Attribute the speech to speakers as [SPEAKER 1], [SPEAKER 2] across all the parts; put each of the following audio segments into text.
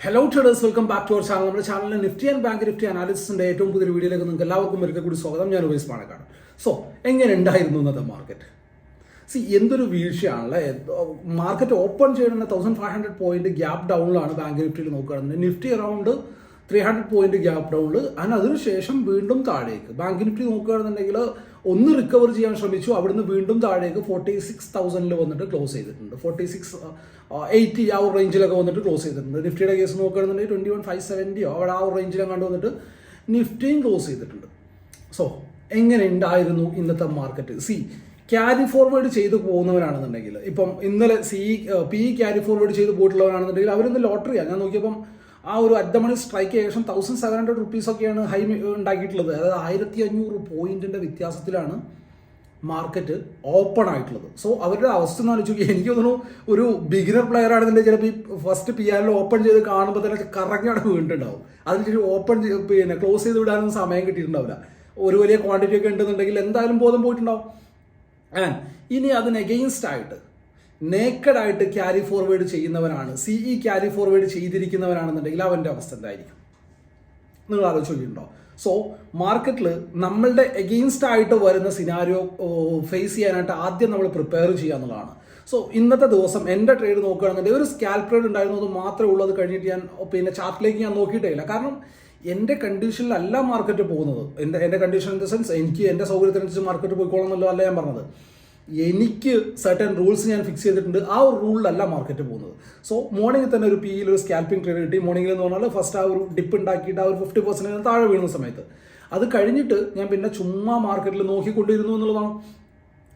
[SPEAKER 1] Hello traders welcome back to our channel നമ്മുടെ ചാനലിൽ Nifty and bank Nifty അനാലിസിന്റെ ഏറ്റവും പുതിയ വീഡിയോയിലേക്ക് നിങ്ങൾക്ക് എല്ലാവർക്കും ഒരിക്കൽ കൂടി സ്വാഗതം. ഞാൻ ഉപയോഗിച്ച് പാണക്കാണ് സോ എങ്ങനെ ഉണ്ടായിരുന്നു ഇന്നത്തെ മാർക്കറ്റ് സി എന്തൊരു വീഴ്ചയാണല്ലേ? മാർക്കറ്റ് ഓപ്പൺ ചെയ്യുന്ന thousand five hundred point gap ഡൗണിലാണ് bank നിഫ്റ്റിയിൽ നോക്കുകയാണെങ്കിൽ Nifty around three hundred point gap ഡൗണിൽ and അതിനുശേഷം വീണ്ടും താഴേക്ക്. ബാങ്ക് നിഫ്റ്റി നോക്കുകയാണെന്നുണ്ടെങ്കിൽ ഒന്ന് റിക്കവർ ചെയ്യാൻ ശ്രമിച്ചു. അവിടുന്ന് വീണ്ടും താഴേക്ക് ഫോർട്ടി സിക്സ് തൗസൻഡിൽ വന്നിട്ട് ക്ലോസ് ചെയ്തിട്ടുണ്ട്. ഫോർട്ടി സിക്സ് എയ്റ്റി ആ ഒരു റേഞ്ചിലൊക്കെ വന്നിട്ട് ക്ലോസ് ചെയ്തിട്ടുണ്ട്. നിഫ്റ്റിയുടെ കേസ് നോക്കുകയാണെന്നുണ്ടെങ്കിൽ ട്വന്റി വൺ ഫൈവ് സെവന്റിയോ അവിടെ ആ ഒരു കണ്ടു വന്നിട്ട് നിഫ്റ്റിയും ക്ലോസ് ചെയ്തിട്ടുണ്ട്. സോ എങ്ങനെ ഉണ്ടായിരുന്നു ഇന്നത്തെ മാർക്കറ്റ് സി ക്യാരി ഫോർവേഡ് ചെയ്ത് പോകുന്നവരാണെന്നുണ്ടെങ്കിൽ ഇപ്പം ഇന്നലെ സി പി ക്യാരി ഫോർവേഡ് ചെയ്ത് പോയിട്ടുള്ളവരാണെന്നുണ്ടെങ്കിൽ അവരിന്ന് ലോട്ടറിയാണ് ഞാൻ നോക്കിയപ്പം ആ ഒരു അറ്റമണി സ്ട്രൈക്ക് ഏകദേശം തൗസൻഡ് സെവൻ ഹൺഡ്രഡ് റുപ്പീസ് ഒക്കെയാണ് ഹൈ ഉണ്ടാക്കിയിട്ടുള്ളത്. അതായത് ആയിരത്തി അഞ്ഞൂറ് പോയിന്റിന്റെ വ്യത്യാസത്തിലാണ് മാർക്കറ്റ് ഓപ്പൺ ആയിട്ടുള്ളത്. സോ അവരുടെ അവസ്ഥ എന്ന് ആലോചിച്ച് എനിക്ക് തോന്നുന്നു ഒരു ബിഗിനർ പ്ലെയർ ആണെന്നുണ്ടെങ്കിൽ ചിലപ്പോൾ ഈ ഫസ്റ്റ് പി ആറിൽ ഓപ്പൺ ചെയ്ത് കാണുമ്പോൾ തന്നെ കറങ്ങിയാണ് വീണിട്ടുണ്ടാവും. അതിന് ഓപ്പൺ പിന്നെ ക്ലോസ് ചെയ്ത് വിടാനൊന്നും സമയം കിട്ടിയിട്ടുണ്ടാവില്ല. ഒരു വലിയ ക്വാണ്ടിറ്റി ഒക്കെ ഉണ്ടെന്നുണ്ടെങ്കിൽ എന്തായാലും ബോധം പോയിട്ടുണ്ടാവും. ഇനി അതിന് എഗെയിൻസ്റ്റ് ആയിട്ട് നേക്കഡ് ആയിട്ട് ക്യാരി ഫോർവേഡ് ചെയ്യുന്നവനാണ്. സിഇ ക്യാരി ഫോർവേഡ് ചെയ്തിരിക്കുന്നവരാണെന്നുണ്ടെങ്കിൽ അവന്റെ അവസ്ഥ എന്തായിരിക്കും? നിങ്ങൾ ആലോചിച്ചിട്ടുണ്ടോ സോ മാർക്കറ്റിൽ നമ്മളുടെ എഗെയിൻസ്റ്റ് ആയിട്ട് വരുന്ന സിനാരിയോ ഫേസ് ചെയ്യാനായിട്ട് ആദ്യം നമ്മൾ പ്രിപ്പയർ ചെയ്യുക എന്നുള്ളതാണ്. സോ ഇന്നത്തെ ദിവസം എന്റെ ട്രേഡ് നോക്കുകയാണെന്നുണ്ടെങ്കിൽ ഒരു സ്കാൽ ട്രേഡ് ഉണ്ടായിരുന്നത് മാത്രമേ ഉള്ളത് കഴിഞ്ഞിട്ട് ഞാൻ പിന്നെ ചാർട്ടിലേക്ക് ഞാൻ നോക്കിയിട്ടേ ഇല്ല. കാരണം എന്റെ കണ്ടീഷനിലല്ല മാർക്കറ്റ് പോകുന്നത്. എന്റെ എന്റെ കണ്ടീഷൻ ഇൻ ദ സെൻസ് എനിക്ക് എന്റെ സൗകര്യത്തിനനുസരിച്ച് മാർക്കറ്റ് പോയിക്കോളണമെന്നല്ലോ അല്ല ഞാൻ പറഞ്ഞത്. എനിക്ക് സർട്ടൻ റൂൾസ് ഞാൻ ഫിക്സ് ചെയ്തിട്ടുണ്ട്. ആ ഒരു റൂളിലല്ല മാർക്കറ്റ് പോകുന്നത്. സോ മോർണിംഗിൽ തന്നെ ഒരു പിയിൽ ഒരു സ്കാൽപ്പിംഗ് ട്രേഡ് കിട്ടി. മോർണിംഗിൽ എന്ന് പറഞ്ഞാൽ ഫസ്റ്റ് ആ ഒരു ഡിപ്പ് ഉണ്ടാക്കിയിട്ട് ആ ഒരു ഫിഫ്റ്റി പെർസെന്റ് താഴെ വീണ സമയത്ത്. അത് കഴിഞ്ഞിട്ട് ഞാൻ പിന്നെ ചുമ്മാ മാർക്കറ്റിൽ നോക്കിക്കൊണ്ടിരുന്നു എന്നുള്ളതാണ്.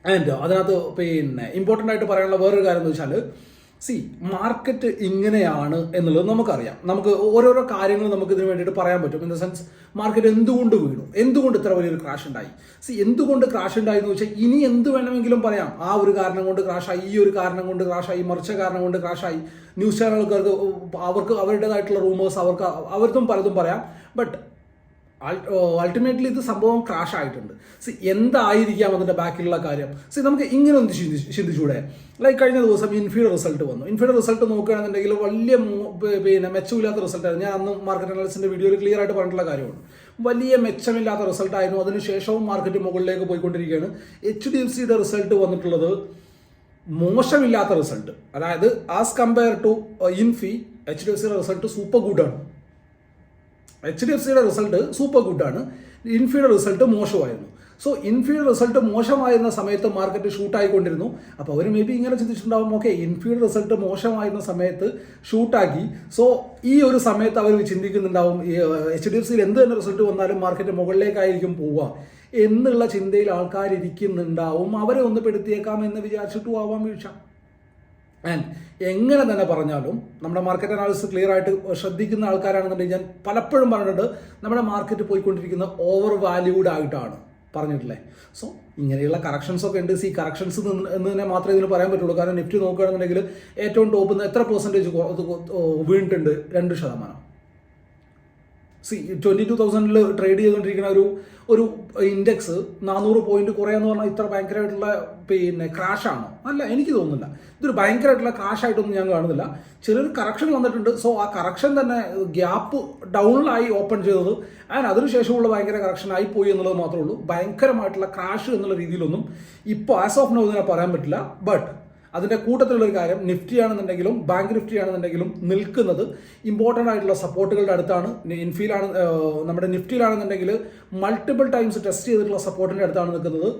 [SPEAKER 1] ആൻഡ് അതിനകത്ത് പിന്നെ ഇമ്പോർട്ടന്റ് ആയിട്ട് പറയാനുള്ള വേറൊരു കാര്യം എന്ന് വെച്ചാൽ സി മാർക്കറ്റ് ഇങ്ങനെയാണ് എന്നുള്ളത് നമുക്കറിയാം. നമുക്ക് ഓരോരോ കാര്യങ്ങൾ നമുക്ക് ഇതിന് വേണ്ടിയിട്ട് പറയാൻ പറ്റും. ഇൻ ദ സെൻസ് മാർക്കറ്റ് എന്തുകൊണ്ട് വീണു? എന്തുകൊണ്ട് ഇത്ര വലിയൊരു ക്രാഷ് ഉണ്ടായി? സി എന്തുകൊണ്ട് ക്രാഷ് ഉണ്ടായി എന്ന് വെച്ചാൽ ഇനി എന്ത് വേണമെങ്കിലും പറയാം. ആ ഒരു കാരണം കൊണ്ട് ക്രാഷായി ഈ ഒരു കാരണം കൊണ്ട് ക്രാഷായി മറിച്ച കാരണം കൊണ്ട് ക്രാഷായി ന്യൂസ് ചാനലുകാർക്ക് അവർക്ക് അവരുടേതായിട്ടുള്ള റൂമേഴ്സ് അവർക്ക് അവർക്കും പലതും പറയാം. ബട്ട് അൾട്ടിമേറ്റ്ലി ഇത് സംഭവം ക്രാഷ് ആയിട്ടുണ്ട്. സി എന്തായിരിക്കാം അതിന്റെ ബാക്കിലുള്ള കാര്യം? സി നമുക്ക് ഇങ്ങനെ ഒന്ന് ചിന്തി- ചിന്തിച്ചൂടെ? ലൈക്ക് കഴിഞ്ഞ ദിവസം ഇൻഫീഡ് റിസൾട്ട് വന്നു. ഇൻഫീഡ് റിസൾട്ട് നോക്കുകയാണെന്നുണ്ടെങ്കിൽ വലിയ പിന്നെ മെച്ചമില്ലാത്ത റിസൾട്ടായിരുന്നു ഞാൻ അന്നും മാർക്കറ്റ് അനാലിസിന്റെ വീഡിയോയിൽ ക്ലിയർ ആയിട്ട് പറഞ്ഞിട്ടുള്ള കാര്യമാണ്. വലിയ മെച്ചമില്ലാത്ത റിസൾട്ടായിരുന്നു അതിനുശേഷവും മാർക്കറ്റ് മുകളിലേക്ക് പോയിക്കൊണ്ടിരിക്കുകയാണ്. എച്ച് ഡി എഫ് സിയുടെ റിസൾട്ട് വന്നിട്ടുള്ളത് മോശമില്ലാത്ത റിസൾട്ട് അതായത് as compare to Infy H D F സിയുടെ റിസൾട്ട് സൂപ്പർ ഗുഡാണ് എച്ച് ഡി എഫ് സിയുടെ റിസൾട്ട് സൂപ്പർ ഗുഡാണ് ഇൻഫിയുടെ റിസൾട്ട് മോശമായിരുന്നു. സോ ഇൻഫിയുടെ റിസൾട്ട് മോശമായിരുന്ന സമയത്ത് മാർക്കറ്റ് ഷൂട്ടായിക്കൊണ്ടിരുന്നു അപ്പോൾ അവർ മേ ബി ഇങ്ങനെ ചിന്തിച്ചിട്ടുണ്ടാവും ഓക്കെ ഇൻഫിയുടെ റിസൾട്ട് മോശമായിരുന്ന സമയത്ത് ഷൂട്ടാക്കി സോ ഈ ഒരു സമയത്ത് അവർ ചിന്തിക്കുന്നുണ്ടാവും എച്ച് ഡി എഫ് സിയിൽ എന്ത് തന്നെ റിസൾട്ട് വന്നാലും മാർക്കറ്റ് മുകളിലേക്കായിരിക്കും പോവുക എന്നുള്ള ചിന്തയിൽ ആൾക്കാർ ഇരിക്കുന്നുണ്ടാവും അവരെ ഒന്ന് പെടുത്തിയേക്കാം എന്ന് വിചാരിച്ചിട്ടും ആവാം വീഴ്ച ആൻഡ് എങ്ങനെ തന്നെ പറഞ്ഞാലും നമ്മുടെ മാർക്കറ്റ് അനാലിസിസ് ക്ലിയർ ആയിട്ട് ശ്രദ്ധിക്കുന്ന ആൾക്കാരാണെന്നുണ്ടെങ്കിൽ ഞാൻ പലപ്പോഴും പറഞ്ഞിട്ടുണ്ട് നമ്മുടെ മാർക്കറ്റ് പോയിക്കൊണ്ടിരിക്കുന്ന ഓവർ വാല്യൂഡ് ആയിട്ടാണ് പറഞ്ഞിട്ടില്ലേ സോ ഇങ്ങനെയുള്ള കറക്ഷൻസ് ഒക്കെ ഉണ്ട്. സി കറക്ഷൻസ് എന്ന് തന്നെ മാത്രമേ ഇതിന് പറയാൻ പറ്റുള്ളൂ. കാരണം നിഫ്റ്റി നോക്കുകയാണെന്നുണ്ടെങ്കിൽ ഏറ്റവും ടോപ്പ് എത്ര പെർസെന്റേജ് വീണിട്ടുണ്ട്? രണ്ട് ശതമാനം. സി ട്വന്റി ടു തൗസൻഡിൽ ട്രേഡ് ചെയ്തുകൊണ്ടിരിക്കുന്ന ഒരു ഒരു ഇൻഡെക്സ് നാനൂറ് പോയിന്റ് കുറയാന്ന് പറഞ്ഞാൽ ഇത്ര ഭയങ്കരമായിട്ടുള്ള പിന്നെ ക്രാഷാണോ അല്ല എനിക്ക് തോന്നുന്നില്ല. ഇതൊരു ഭയങ്കരമായിട്ടുള്ള ആയിട്ടൊന്നും ഞാൻ കാണുന്നില്ല. ചെറിയൊരു കറക്ഷൻ വന്നിട്ടുണ്ട്. സോ ആ കറക്ഷൻ തന്നെ ഗ്യാപ്പ് ഡൗണിലായി ഓപ്പൺ ചെയ്തത്. ആൻഡ് അതിനുശേഷമുള്ള ഭയങ്കര കറക്ഷൻ ആയി പോയി എന്നുള്ളത് മാത്രമേ ഉള്ളൂ. ഭയങ്കരമായിട്ടുള്ള ക്രാഷ് എന്നുള്ള രീതിയിലൊന്നും ഇപ്പോൾ ആസ് ഓഫ് നോ ഇതിനെ പറയാൻ പറ്റില്ല. ബട്ട് അതിന്റെ കൂട്ടത്തിലുള്ള ഒരു കാര്യം നിഫ്റ്റി ആണെന്നുണ്ടെങ്കിലും ബാങ്ക് നിഫ്റ്റി ആണെന്നുണ്ടെങ്കിലും നിൽക്കുന്നത് ഇമ്പോർട്ടന്റ് ആയിട്ടുള്ള സപ്പോർട്ടുകളുടെ അടുത്താണ്. ഇൻഫിയിലാണ് നമ്മുടെ നിഫ്റ്റിയിലാണെന്നുണ്ടെങ്കിൽ മൾട്ടിപ്പിൾ ടൈംസ് ടെസ്റ്റ് ചെയ്തിട്ടുള്ള സപ്പോർട്ടിന്റെ അടുത്താണ് നിൽക്കുന്നത്.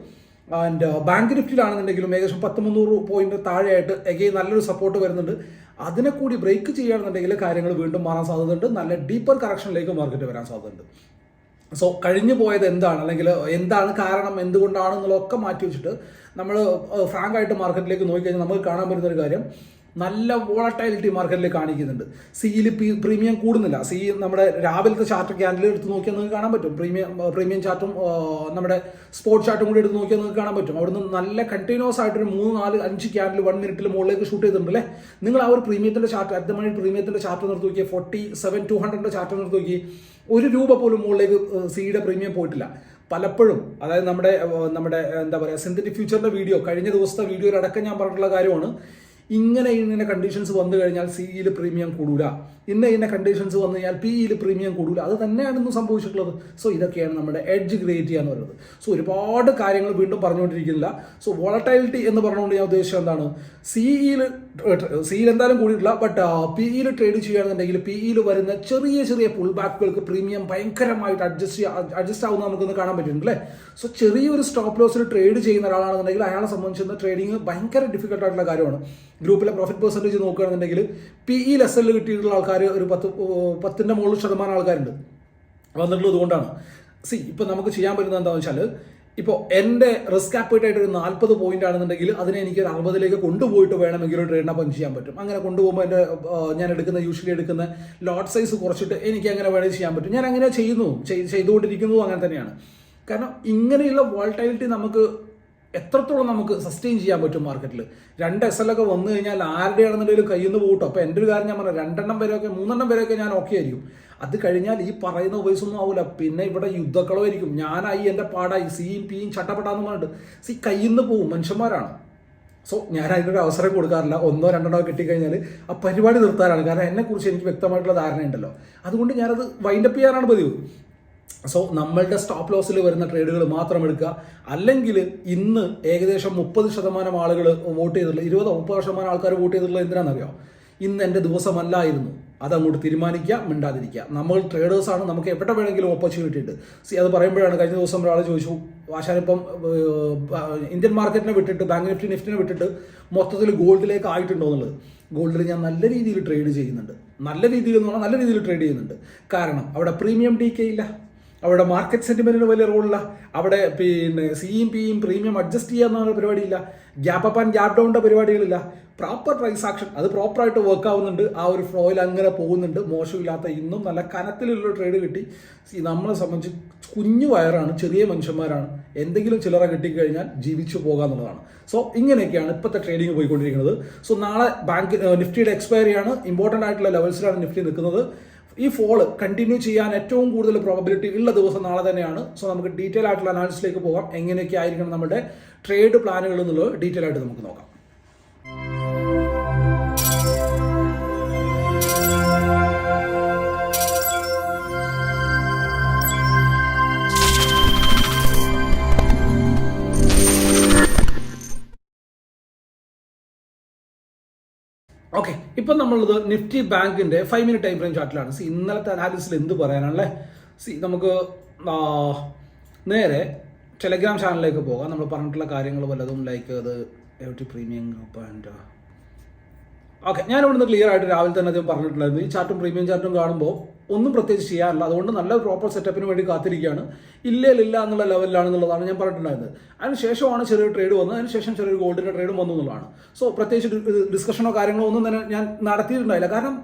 [SPEAKER 1] ആൻഡ് ബാങ്ക് നിഫ്റ്റിയിലാണെന്നുണ്ടെങ്കിലും ഏകദേശം പത്ത് മുന്നൂറ് പോയിന്റ് താഴെയായിട്ട് എഗെയിൻ നല്ലൊരു സപ്പോർട്ട് വരുന്നുണ്ട്. അതിനെ കൂടി ബ്രേക്ക് ചെയ്യുകയാണെന്നുണ്ടെങ്കിൽ കാര്യങ്ങൾ വീണ്ടും മാറാൻ സാധ്യതയുണ്ട്. നല്ല ഡീപ്പർ കറക്ഷനിലേക്ക് മാർക്കറ്റ് വരാൻ സാധ്യതയുണ്ട്. സോ കഴിഞ്ഞു പോയത് എന്താണ്? അല്ലെങ്കിൽ എന്താണ് കാരണം? എന്തുകൊണ്ടാണ് എന്നുള്ളതൊക്കെ മാറ്റി വെച്ചിട്ട് നമ്മൾ ഫ്രാങ്ക് ആയിട്ട് മാർക്കറ്റിലേക്ക് നോക്കിക്കഴിഞ്ഞാൽ നമുക്ക് കാണാൻ പറ്റുന്ന ഒരു കാര്യം നല്ല വോളറ്റൈലിറ്റി മാർക്കറ്റിൽ കാണിക്കുന്നുണ്ട്. സിയിൽ പ്രീമിയം കൂടുന്നില്ല. സി നമ്മുടെ രാവിലത്തെ ചാർട്ട് ക്യാൻഡിൽ എടുത്ത് നോക്കിയാൽ നിങ്ങൾക്ക് കാണാൻ പറ്റും. പ്രീമിയം പ്രീമിയം ചാർട്ടും നമ്മുടെ സ്പോർട്സ് ചാർട്ടും കൂടി എടുത്ത് നോക്കിയാൽ നിങ്ങൾക്ക് കാണാൻ പറ്റും. അവിടുന്ന് നല്ല കണ്ടിന്യൂസ് ആയിട്ട് ഒരു മൂന്ന് നാല് അഞ്ച് ക്യാൻഡിൽ വൺ മിനിറ്റിൽ മുകളിലേക്ക് ഷൂട്ട് ചെയ്തിട്ടുണ്ട് അല്ലേ? നിങ്ങൾ ആ ഒരു പ്രീമിയത്തിന്റെ ചാർട്ട് അറ്റ് മണി പ്രീമിയത്തിന്റെ ചാർട്ട് നിർത്തി നോക്കിയാൽ ഫോർട്ടി സെവൻ ടു ഹൺഡ്രഡിന്റെ ചാർട്ട് നിർത്തി നോക്കി ഒരു രൂപ പോലും മുകളിലേക്ക് സിയുടെ പ്രീമിയം പോയിട്ടില്ല. പലപ്പോഴും അതായത് നമ്മുടെ നമ്മുടെ എന്താ പറയുക സിന്തറ്റിക് ഫ്യൂച്ചറിന്റെ വീഡിയോ കഴിഞ്ഞ ദിവസത്തെ വീഡിയോയിലടക്കം ഞാൻ പറഞ്ഞിട്ടുള്ള കാര്യമാണ്. ഇങ്ങനെ ഇങ്ങനെ കണ്ടീഷൻസ് വന്നു കഴിഞ്ഞാൽ സിയിൽ പ്രീമിയം കൂടൂല. ഇന്ന ഇന്ന കണ്ടീഷൻസ് വന്നു കഴിഞ്ഞാൽ പി ഇയിൽ പ്രീമിയം കൂടൂല. അത് തന്നെയാണ് ഇന്ന് സംഭവിച്ചിട്ടുള്ളത്. സോ ഇതൊക്കെയാണ് നമ്മുടെ എഡ്ജ് ക്രിയേറ്റ് ചെയ്യാന്ന് പറയുന്നത്. സോ ഒരുപാട് കാര്യങ്ങൾ വീണ്ടും പറഞ്ഞുകൊണ്ടിരിക്കുന്നില്ല. സോ വോളറ്റൈലിറ്റി എന്ന് പറഞ്ഞുകൊണ്ട് ഞാൻ ഉദ്ദേശിച്ചത് എന്താണ്? സിഇയിൽ സിയിൽ എന്തായാലും കൂടിയിട്ടില്ല ബട്ട് പി ഇയിൽ ട്രേഡ് ചെയ്യുകയാണെന്നുണ്ടെങ്കിൽ പി ഇയിൽ വരുന്ന ചെറിയ ചെറിയ പുൾ ബാക്കുകൾക്ക് പ്രീമിയം ഭയങ്കരമായിട്ട് അഡ്ജസ്റ്റ് അഡ്ജസ്റ്റ് ആവുന്ന നമുക്കൊന്ന് കാണാൻ പറ്റുന്നുണ്ട് അല്ലേ? സോ ചെറിയൊരു സ്റ്റോപ്പ് ലോസിൽ ട്രേഡ് ചെയ്യുന്ന ഒരാളാണെന്നുണ്ടെങ്കിൽ അയാളെ സംബന്ധിച്ചിരുന്ന ട്രേഡിങ് ഭയങ്കര ഡിഫിക്കൽട്ട് ആയിട്ടുള്ള കാര്യമാണ്. ഗ്രൂപ്പിലെ പ്രോഫിറ്റ് പെർസെന്റേജ് നോക്കുകയാണെന്നുണ്ടെങ്കിൽ പി ഇ ലെസലിൽ കിട്ടിയിട്ടുള്ള ആൾക്കാർ ഒരു പത്ത് പത്തിന്റെ മുകളിൽ ശതമാനം ആൾക്കാരുണ്ട്. വന്നിട്ടുള്ളത് അതുകൊണ്ടാണ് സി ഇപ്പം നമുക്ക് ചെയ്യാൻ പറ്റുന്നത് എന്താണെന്ന് വെച്ചാൽ ഇപ്പോൾ എന്റെ റിസ്ക് ആപ്പിട്ടായിട്ട് ഒരു നാൽപ്പത് പോയിന്റ് ആണെന്നുണ്ടെങ്കിൽ അതിനെ എനിക്ക് ഒരു അറുപതിലേക്ക് കൊണ്ടുപോയിട്ട് വേണമെങ്കിൽ ഒരു ട്രേഡിനെ പഞ്ച് ചെയ്യാൻ പറ്റും. അങ്ങനെ കൊണ്ടുപോകുമ്പോൾ എന്റെ ഞാൻ എടുക്കുന്ന യൂഷ്വലി എടുക്കുന്ന ലോട്ട് സൈസ് കുറച്ചിട്ട് എനിക്ക് അങ്ങനെ വേണമെങ്കിൽ ചെയ്യാൻ പറ്റും. ഞാൻ അങ്ങനെ ചെയ്യുന്നു ചെയ്തുകൊണ്ടിരിക്കുന്നു ചെയ്തുകൊണ്ടിരിക്കുന്നതും അങ്ങനെ തന്നെയാണ്. കാരണം ഇങ്ങനെയുള്ള വോൾട്ടൈലിറ്റി നമുക്ക് എത്രത്തോളം നമുക്ക് സസ്റ്റെയിൻ ചെയ്യാൻ പറ്റും മാർക്കറ്റിൽ രണ്ട് എസ് എൽ ഒക്കെ വന്നു കഴിഞ്ഞാൽ ആരുടെയാണെന്നുണ്ടെങ്കിലും കയ്യിൽ നിന്ന് പോകട്ടോ അപ്പോൾ എന്റെ ഒരു കാര്യം ഞാൻ പറഞ്ഞു രണ്ടെണ്ണം വരെയൊക്കെ മൂന്നെണ്ണം വരെയൊക്കെ ഞാൻ ഓക്കെ ആയിരിക്കും. അത് കഴിഞ്ഞാൽ ഈ പറയുന്ന ഒന്നും ആവില്ല പിന്നെ ഇവിടെ യുദ്ധക്കളോ ആയിരിക്കും ഞാനായി എന്റെ പാടായി. സിയും പിയും ചട്ടപ്പെടാന്ന് പറഞ്ഞിട്ട്. സി കയ്യിൽ നിന്ന് പോവും. മനുഷ്യന്മാരാണ്. സോ ഞാൻ അതിനൊരു അവസരം കൊടുക്കാറില്ല. ഒന്നോ രണ്ടെണ്ണോ കിട്ടിക്കഴിഞ്ഞാൽ ആ പരിപാടി നിർത്താറാണ്. കാരണം എന്നെക്കുറിച്ച് എനിക്ക് വ്യക്തമായിട്ടുള്ള ധാരണയുണ്ടല്ലോ. അതുകൊണ്ട് ഞാനത് വൈൻഡപ്പ് ചെയ്യാറാണ് പതിവ്. സോ നമ്മളുടെ സ്റ്റോപ്പ് ലോസിൽ വരുന്ന ട്രേഡുകൾ മാത്രം എടുക്കുക. അല്ലെങ്കിൽ ഇന്ന് ഏകദേശം മുപ്പത് ശതമാനം ആളുകൾ വോട്ട് ചെയ്തിട്ടുള്ള ഇരുപതോ മുപ്പത് ശതമാനം ആൾക്കാർ വോട്ട് ചെയ്തിട്ടുള്ളത് എന്തിനാണെന്നറിയോ? ഇന്ന് എന്റെ ദിവസമല്ലായിരുന്നു. അതങ്ങോട്ട് തീരുമാനിക്കുക മിണ്ടാതിരിക്കുക. നമ്മൾ ട്രേഡേഴ്സാണ് നമുക്ക് എവിടെ വേണമെങ്കിലും ഓപ്പർച്യൂണിറ്റി ഉണ്ട് സി അത് പറയുമ്പോഴാണ് കഴിഞ്ഞ ദിവസം ഒരാൾ ചോദിച്ചു ആശാനിപ്പം ഇന്ത്യൻ മാർക്കറ്റിനെ വിട്ടിട്ട് ബാങ്ക് നിഫ്റ്റി നിഫ്റ്റിനെ വിട്ടിട്ട് മൊത്തത്തിൽ ഗോൾഡിലേക്ക് ആയിട്ടുണ്ടോ എന്നുള്ളത്? ഗോൾഡിൽ ഞാൻ നല്ല രീതിയിൽ ട്രേഡ് ചെയ്യുന്നുണ്ട്. നല്ല രീതിയിൽ എന്ന് പറഞ്ഞാൽ നല്ല രീതിയിൽ ട്രേഡ് ചെയ്യുന്നുണ്ട്. കാരണം അവിടെ പ്രീമിയം ഡി കെ ഇല്ല. അവിടെ മാർക്കറ്റ് സെന്റിമെന്റിന് വലിയ റോളില്ല. അവിടെ പിന്നെ സിയും പിയും പ്രീമിയം അഡ്ജസ്റ്റ് ചെയ്യാന്ന പരിപാടിയില്ല. ഗ്യാപ്പ് അപ്പ് ആൻഡ് ഗ്യാപ്പ് ഡൗണിന്റെ പരിപാടികളില്ല. പ്രോപ്പർ ട്രാൻസാക്ഷൻ അത് പ്രോപ്പറായിട്ട് വർക്ക് ആവുന്നുണ്ട്. ആ ഒരു ഫ്ലോയിൽ അങ്ങനെ പോകുന്നുണ്ട്. മോശമില്ലാത്ത ഇന്നും നല്ല കനത്തിലുള്ള ട്രേഡ് കിട്ടി. നമ്മളെ സംബന്ധിച്ച് കുഞ്ഞു വയറാണ് ചെറിയ മനുഷ്യന്മാരാണ്. എന്തെങ്കിലും ചിലറ കിട്ടിക്കഴിഞ്ഞാൽ ജീവിച്ചു പോകാന്നുള്ളതാണ് സോ ഇങ്ങനെയൊക്കെയാണ് ഇപ്പോഴത്തെ ട്രേഡിംഗ് പോയിക്കൊണ്ടിരിക്കുന്നത്. സോ നാളെ ബാങ്ക് നിഫ്റ്റിയുടെ എക്സ്പയറിയാണ് ഇമ്പോർട്ടന്റ് ആയിട്ടുള്ള ലെവൽസിലാണ് നിഫ്റ്റി നിൽക്കുന്നത്. ഈ ഫോൾ കണ്ടിന്യൂ ചെയ്യാൻ ഏറ്റവും കൂടുതൽ പ്രോബബിലിറ്റി ഉള്ള ദിവസം നാളെ തന്നെയാണ്. സോ നമുക്ക് ഡീറ്റെയിൽ ആയിട്ടുള്ള അനാലിസിലേക്ക് പോകാം. എങ്ങനെയൊക്കെ ആയിരിക്കണം നമ്മുടെ ട്രേഡ് പ്ലാനുകൾ എന്നുള്ളത് ഡീറ്റെയിൽ ആയിട്ട് നമുക്ക് നോക്കാം. ഇപ്പം നമ്മളത് നിഫ്റ്റി ബാങ്കിന്റെ ഫൈവ് മിനിറ്റ് ടൈം ഫ്രെയിം ചാർട്ടിലാണ് സി ഇന്നലത്തെ അനാലിസിൽ എന്ത് പറയാനാണല്ലേ? സി നമുക്ക് നേരെ ടെലഗ്രാം ചാനലിലേക്ക് പോകാം. നമ്മൾ പറഞ്ഞിട്ടുള്ള കാര്യങ്ങൾ വല്ലതും ലൈക്ക് അത് എവറ്റി പ്രീമിയം ഗ്രൂപ്പ് ആൻഡ് ഓക്കെ ഞാൻ ഇവിടുന്ന് ക്ലിയർ ആയിട്ട് രാവിലെ തന്നെ അദ്ദേഹം പറഞ്ഞിട്ടുണ്ടായിരുന്നു. ഈ ചാർട്ടും പ്രീമിയം ചാർട്ടും കാണുമ്പോൾ ഒന്നും പ്രത്യേകിച്ച് ചെയ്യാറില്ല. അതുകൊണ്ട് നല്ല പ്രോപ്പർ സെറ്റപ്പിന് വേണ്ടി കാത്തിരിക്കുകയാണ്. ഇല്ലേലില്ല ഇല്ല എന്നുള്ള ലെവലിലാണെന്നുള്ളതാണ് ഞാൻ പറഞ്ഞിട്ടുണ്ടായിരുന്നത് അതിന് ശേഷമാണ് ചെറിയൊരു ട്രേഡ് വന്നത്. അതിന് ശേഷം ചെറിയൊരു ഗോൾഡിന്റെ ട്രേഡും വന്നു എന്നുള്ളതാണ്. സോ പ്രത്യേകിച്ച് ഡിസ്കഷനോ കാര്യങ്ങളോ ഒന്നും തന്നെ ഞാൻ നടത്തിയിട്ടുണ്ടായില്ല. കാരണം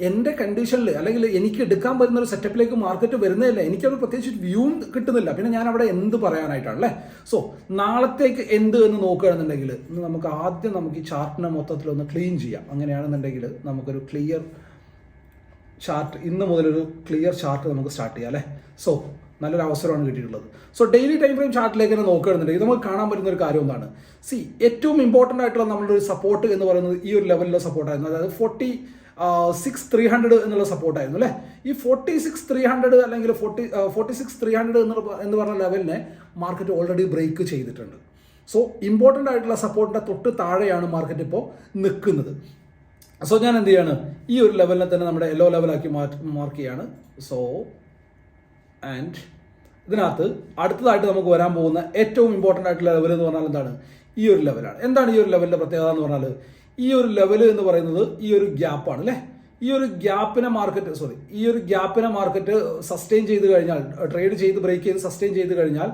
[SPEAKER 1] എന്റെ കണ്ടീഷനിൽ അല്ലെങ്കിൽ എനിക്ക് എടുക്കാൻ പറ്റുന്ന ഒരു സെറ്റപ്പിലേക്ക് മാർക്കറ്റ് വരുന്നതല്ല. എനിക്കത് പ്രത്യേകിച്ച് വ്യൂവും കിട്ടുന്നില്ല. പിന്നെ ഞാൻ അവിടെ എന്ത് പറയാനായിട്ടാണ് അല്ലേ? സോ നാളത്തേക്ക് എന്ത് എന്ന് നോക്കുകയാണെന്നുണ്ടെങ്കിൽ നമുക്ക് ആദ്യം നമുക്ക് ഈ ചാർട്ടിനെ മൊത്തത്തിൽ ഒന്ന് ക്ലീൻ ചെയ്യാം. അങ്ങനെയാണെന്നുണ്ടെങ്കിൽ നമുക്കൊരു ക്ലിയർ ചാർട്ട് ഇന്ന് മുതലൊരു ക്ലിയർ ചാർട്ട് നമുക്ക് സ്റ്റാർട്ട് ചെയ്യാം അല്ലേ? സോ നല്ലൊരു അവസരമാണ് കിട്ടിയിട്ടുള്ളത്. സോ ഡെയിലി ടൈം ഫ്രെയിം ചാർട്ടിലേക്ക് തന്നെ നോക്കുകയാണെന്നുണ്ടെങ്കിൽ നമുക്ക് കാണാൻ പറ്റുന്ന ഒരു കാര്യം എന്താണ്? സി ഏറ്റവും ഇമ്പോർട്ടന്റ് ആയിട്ടുള്ള നമ്മുടെ ഒരു സപ്പോർട്ട് എന്ന് പറയുന്നത് ഈ ഒരു ലെവലിലെ സപ്പോർട്ടായിരുന്നു അതായത് ഫോർട്ടി സിക്സ് ത്രീ ഹൺഡ്രഡ് എന്നുള്ള സപ്പോർട്ടായിരുന്നു അല്ലേ? ഈ ഫോർട്ടി സിക്സ് ത്രീ ഹൺഡ്രഡ് അല്ലെങ്കിൽ forty forty six three hundred എന്ന് പറഞ്ഞ ലെവലിനെ മാർക്കറ്റ് ഓൾറെഡി ബ്രേക്ക് ചെയ്തിട്ടുണ്ട്. സോ ഇമ്പോർട്ടന്റ് ആയിട്ടുള്ള സപ്പോർട്ടിന്റെ തൊട്ട് താഴെയാണ് മാർക്കറ്റ് ഇപ്പോൾ നിൽക്കുന്നത്. സോ ഞാൻ എന്ത് ചെയ്യാണ്? ഈ ഒരു ലെവലിനെ തന്നെ നമ്മുടെ യെല്ലോ ലെവലാക്കി മാറ്റി മാർക്ക് ചെയ്യാണ്. സോ ആൻഡ് ഇതിനകത്ത് അടുത്തതായിട്ട് നമുക്ക് വരാൻ പോകുന്ന ഏറ്റവും ഇമ്പോർട്ടന്റ് ആയിട്ടുള്ള ലെവൽ എന്ന് പറഞ്ഞാൽ എന്താണ്? ഈ ഒരു ലെവലാണ് എന്താണ് ഈ ഒരു ലെവലിന്റെ പ്രത്യേകത എന്ന് പറഞ്ഞാൽ ഈ ഒരു ലെവൽ എന്ന് പറയുന്നത് ഈ ഒരു ഗ്യാപ്പാണ് അല്ലേ? ഈ ഒരു ഗ്യാപ്പിനെ മാർക്കറ്റ് സോറി ഈ ഒരു ഗ്യാപ്പിനെ മാർക്കറ്റ് സസ്റ്റെയിൻ ചെയ്ത് കഴിഞ്ഞാൽ ട്രേഡ് ചെയ്ത് ബ്രേക്ക് ചെയ്ത് സസ്റ്റെയിൻ ചെയ്ത് കഴിഞ്ഞാൽ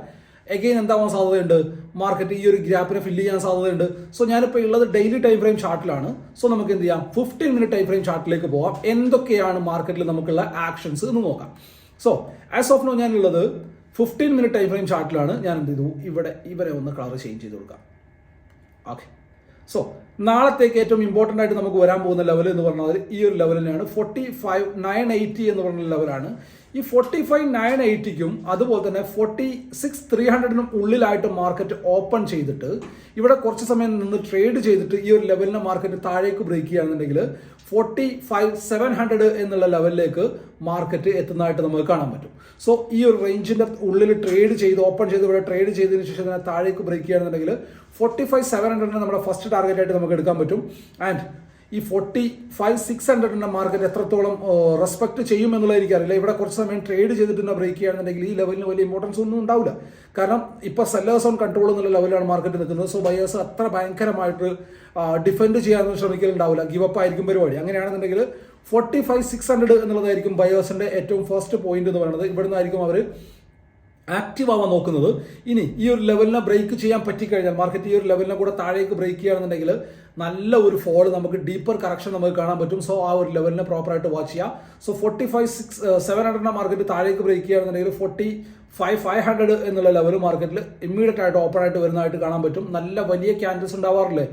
[SPEAKER 1] എഗെയിൻ എന്താവാൻ സാധ്യതയുണ്ട്? മാർക്കറ്റ് ഈ ഒരു ഗ്യാപ്പിനെ ഫില്ല് ചെയ്യാൻ സാധ്യതയുണ്ട്. സോ ഞാനിപ്പോൾ ഉള്ളത് ഡെയിലി ടൈം ഫ്രെയിം ചാർട്ടിലാണ് സോ നമുക്ക് എന്ത് ചെയ്യാം? ഫിഫ്റ്റീൻ മിനിറ്റ് ടൈം ഫ്രെയിം ചാർട്ടിലേക്ക് പോവാം. എന്തൊക്കെയാണ് മാർക്കറ്റിൽ നമുക്കുള്ള ആക്ഷൻസ് എന്ന് നോക്കാം. സോ ആസ് ഓഫ് നോ ഞാനുള്ളത് ഫിഫ്റ്റീൻ മിനിറ്റ് ടൈം ഫ്രെയിം ചാർട്ടിലാണ് ഞാൻ എന്ത് ചെയ്തു ഇവിടെ ഇവരെ ഒന്ന് കളർ ചേഞ്ച് ചെയ്ത് കൊടുക്കാം. ഓക്കെ സോ നാളത്തേക്ക് ഏറ്റവും ഇമ്പോർട്ടന്റ് ആയിട്ട് നമുക്ക് വരാൻ പോകുന്ന ലെവൽ എന്ന് പറഞ്ഞാൽ ഈ ഒരു ലെവലിനാണ് ഫോർട്ടി ഫൈവ് നയൻ എയ്റ്റി എന്ന് പറഞ്ഞ ലെവലാണ് ഈ ഫോർട്ടി ഫൈവ് നയൻ എയ്റ്റിക്കും അതുപോലെ തന്നെ ഫോർട്ടി സിക്സ് ത്രീ ഹൺഡ്രഡിനും ഉള്ളിലായിട്ട് മാർക്കറ്റ് ഓപ്പൺ ചെയ്തിട്ട് ഇവിടെ കുറച്ച് സമയം നിന്ന് ട്രേഡ് ചെയ്തിട്ട് ഈ ഒരു ലെവലിനെ മാർക്കറ്റ് താഴേക്ക് ബ്രേക്ക് ചെയ്യുകയാണെന്നുണ്ടെങ്കിൽ ഫോർട്ടി ഫൈവ് സെവൻ ഹൺഡ്രഡ് എന്നുള്ള ലെവലിലേക്ക് മാർക്കറ്റ് എത്തുന്നതായിട്ട് നമുക്ക് കാണാൻ പറ്റും. സോ ഈ ഒരു റേഞ്ചിന്റെ ഉള്ളിൽ ട്രേഡ് ചെയ്ത് ഓപ്പൺ ചെയ്ത് ഇവിടെ ട്രേഡ് ചെയ്തതിന് ശേഷം തന്നെ താഴേക്ക് ബ്രേക്ക് ചെയ്യുകയാണെന്നുണ്ടെങ്കിൽ ഫോർട്ടി ഫൈവ് സെവൻ ഹൺഡ്രഡിന് നമ്മുടെ ഫസ്റ്റ് ടാർഗറ്റ് ആയിട്ട് നമുക്ക് എടുക്കാൻ പറ്റും. ആൻഡ് ഈ ഫോർട്ടി ഫൈവ് സിക്സ് ഹൺഡ്രഡിന്റെ മാർക്കറ്റ് എത്രത്തോളം റെസ്പെക്ട് ചെയ്യും എന്നുള്ളത് ഇവിടെ കുറച്ച് സമയം ട്രേഡ് ചെയ്തിട്ടുണ്ട് ബ്രേക്ക് ചെയ്യുകയാണെന്നുണ്ടെങ്കിൽ ഈ ലെവലിന് വലിയ ഇമ്പോർട്ടൻസ് ഒന്നും ഉണ്ടാവില്ല. കാരണം ഇപ്പോൾ സെല്ലേഴ്സ് ഓൺ കൺട്രോൾ എന്നുള്ള ലെവലാണ് മാർക്കറ്റ് നിൽക്കുന്നത്. സോ ബയേഴ്സ് അത്ര ഭയങ്കരമായിട്ട് ഡിഫെൻഡ് ചെയ്യാനൊന്നും ശ്രമിക്കലുണ്ടാവില്ല. ഗിവ് അപ്പ് ആയിരിക്കും പരിപാടി. അങ്ങനെയാണെന്നുണ്ടെങ്കിൽ ഫോർട്ടി ഫൈവ് സിക്സ് ഹൺഡ്രഡ് എന്നുള്ളതായിരിക്കും ബയേഴ്സിന്റെ ഏറ്റവും ഫസ്റ്റ് പോയിന്റ് എന്ന് പറയുന്നത്. ഇവിടെ നിന്നായിരിക്കും അവർ ആക്റ്റീവ് ആവാൻ നോക്കുന്നത്. ഇനി ഈ ഒരു ലെവലിനെ ബ്രേക്ക് ചെയ്യാൻ പറ്റിക്കഴിഞ്ഞാൽ മാർക്കറ്റ് ഈ ഒരു ലെവലിനെ കൂടെ താഴേക്ക് ബ്രേക്ക് ചെയ്യുകയാണെന്നുണ്ടെങ്കിൽ നല്ല ഒരു ഫോൾ നമുക്ക് ഡീപ്പർ കറക്ഷൻ നമുക്ക് കാണാൻ പറ്റും. സോ ആ ഒരു ലെവലിനെ പ്രോപ്പറായിട്ട് വാച്ച് ചെയ്യാം so forty five six seven ഹൺഡ്രഡിന്റെ market താഴേക്ക് ബ്രേക്ക് ചെയ്യുകയാണെന്നുണ്ടെങ്കിൽ ഫോർട്ടി ഫൈവ് ഫൈവ് ഹൺഡ്രഡ് എന്നുള്ള ലെവൽ മാർക്കറ്റിൽ ഇമ്മീഡിയറ്റ് ആയിട്ട് ഓപ്പൺ ആയിട്ട് വരുന്നതായിട്ട് കാണാൻ പറ്റും. നല്ല വലിയ ക്യാൻഡിൽസ് ഉണ്ടാവാറില്ലേ?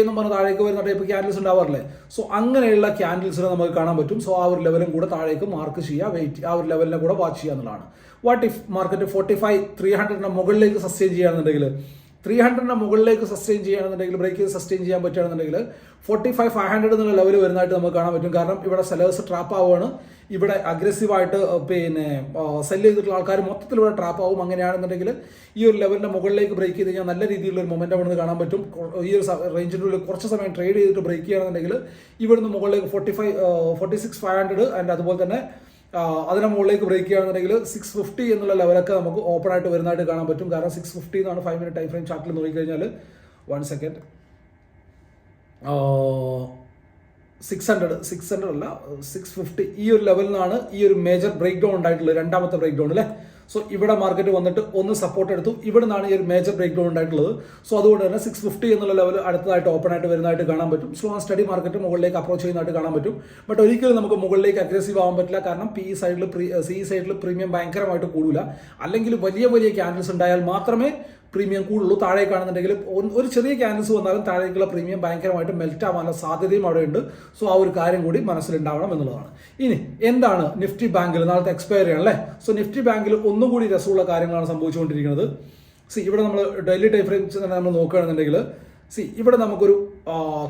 [SPEAKER 1] എന്ന് പറഞ്ഞ താഴേക്ക് വരുന്ന ടൈപ്പ് ക്യാൻഡിൽസ് ഉണ്ടാവാറില്ലേ? സോ അങ്ങനെയുള്ള ക്യാൻഡിൽസിനെ നമുക്ക് കാണാൻ പറ്റും. സോ ആ ഒരു ലെവലും കൂടെ താഴേക്ക് മാർക്ക് ചെയ്യുക വെയിറ്റ് ആ ഒരു ലെവലിനെ കൂടെ വാച്ച് ചെയ്യുക എന്നുള്ളതാണ്. What if market forty five three ഹൺഡ്രഡിന്റെ മുകളിലേക്ക് സസ്റ്റെയിൻ ചെയ്യുകയാണെന്നുണ്ടെങ്കിൽ ത്രീ ഹൺഡ്രഡിന്റെ മുകളിലേക്ക് സസ്റ്റെയിൻ ചെയ്യുകയാണെന്നുണ്ടെങ്കിൽ ബ്രേക്ക് ചെയ്ത് സസ്റ്റെയിൻ ചെയ്യാൻ പറ്റുകയാണെന്നുണ്ടെങ്കിൽ ഫോർട്ടി ഫൈവ് ഫൈവ് ഹൺഡ്രഡ് എന്നുള്ള ലെവൽ വരുന്നതായിട്ട് നമുക്ക് കാണാൻ പറ്റും. കാരണം ഇവിടെ സെലേഴ്സ് ട്രാപ്പ് ആവുകയാണ്. ഇവിടെ അഗ്രസീവായിട്ട് പിന്നെ സെൽ ചെയ്തിട്ടുള്ള ആൾക്കാർ മൊത്തത്തിൽ ഇവിടെ ട്രാപ്പ് ആവും അങ്ങനെയാണെന്നുണ്ടെങ്കിൽ ഈ ഒരു ലെവലിന്റെ മുകളിലേക്ക് ബ്രേക്ക് ചെയ്ത് കഴിഞ്ഞാൽ നല്ല രീതിയിലുള്ള ഒരു മൊമെന്റ് അവിടെ കാണാൻ പറ്റും. ഈ ഒരു റേഞ്ചിനുള്ളിൽ കുറച്ച് സമയം ട്രേഡ് ചെയ്തിട്ട് ബ്രേക്ക് ചെയ്യുകയാണെന്നുണ്ടെങ്കിൽ ഇവിടുന്ന് മുകളിലേക്ക് forty five forty six five hundred and അതുപോലെ തന്നെ അതിന് മുകളിലേക്ക് ബ്രേക്ക് ചെയ്യുകയാണെന്നുണ്ടെങ്കിൽ സിക്സ് ഫിഫ്റ്റി എന്നുള്ള ലെവലൊക്കെ നമുക്ക് ഓപ്പൺ ആയിട്ട് വരുന്നതായിട്ട് കാണാൻ പറ്റും. കാരണം സിക്സ് ഫിഫ്റ്റി എന്നാണ് ഫൈവ് മിനിറ്റ് ടൈം ഫ്രെയിം ചാർട്ടിൽ നോക്കിക്കഴിഞ്ഞാൽ one second six hundred six hundred അല്ല സിക്സ് ഫിഫ്റ്റി ഈ ഒരു ലെവലിലാണ് ഈ ഒരു മേജർ ബ്രേക്ക് ഡൗൺ ഉണ്ടായിട്ടുള്ളത് രണ്ടാമത്തെ ബ്രേക്ക് ഡൗൺ അല്ലേ? സോ ഇവിടെ മാർക്കറ്റ് വന്നിട്ട് ഒന്ന് സപ്പോർട്ട് എടുത്തു. ഇവിടെ നിന്നാണ് ഈ ഒരു മേജർ ബ്രേക്ക് ഡൗൺ ഉണ്ടായിട്ടുള്ളത്. സോ അതുകൊണ്ട് തന്നെ സിക്സ് ഫിഫ്റ്റി എന്നുള്ള ലെവൽ അടുത്തതായിട്ട് ഓപ്പൺ ആയിട്ട് വരുന്നതായിട്ട് കാണാൻ പറ്റും. സ്ലോ ആ സ്റ്റഡി മാർക്കറ്റ് മുകളിലേക്ക് അപ്രോച്ച് ചെയ്യുന്നതായിട്ട് കാണാൻ പറ്റും. ബട്ട് ഒരിക്കലും നമുക്ക് മുകളിലേക്ക് അഗ്രസീവ് ആവാൻ പറ്റില്ല. കാരണം പി സൈഡിൽ സി സൈഡിൽ പ്രീമിയം ഭയങ്കരമായിട്ട് കൂടില്ല അല്ലെങ്കിൽ വലിയ വലിയ ക്യാൻഡിൽസ് ഉണ്ടായാൽ മാത്രമേ പ്രീമിയം കൂടുള്ളൂ താഴെ കാണുന്നുണ്ടെങ്കിൽ ഒരു ചെറിയ ക്യാൻസ് വന്നാലും താഴേക്കുള്ള പ്രീമിയം ഭയങ്കരമായിട്ട് മെൽറ്റ് ആവാനുള്ള സാധ്യതയും അവിടെ ഉണ്ട് സോ ആ ഒരു കാര്യം കൂടി മനസ്സിലുണ്ടാവണം എന്നുള്ളതാണ്. ഇനി എന്താണ് നിഫ്റ്റി ബാങ്കിൽ നാളത്തെ എക്സ്പയറി ആണല്ലേ സോ നിഫ്റ്റി ബാങ്കിൽ ഒന്നും കൂടി രസമുള്ള കാര്യങ്ങളാണ് സംഭവിച്ചുകൊണ്ടിരിക്കുന്നത്. സി ഇവിടെ നമ്മൾ ഡെയിലി ടൈം ഫ്രെയിംസ് തന്നെ നമ്മൾ നോക്കുകയാണെന്നുണ്ടെങ്കിൽ സി ഇവിടെ നമുക്കൊരു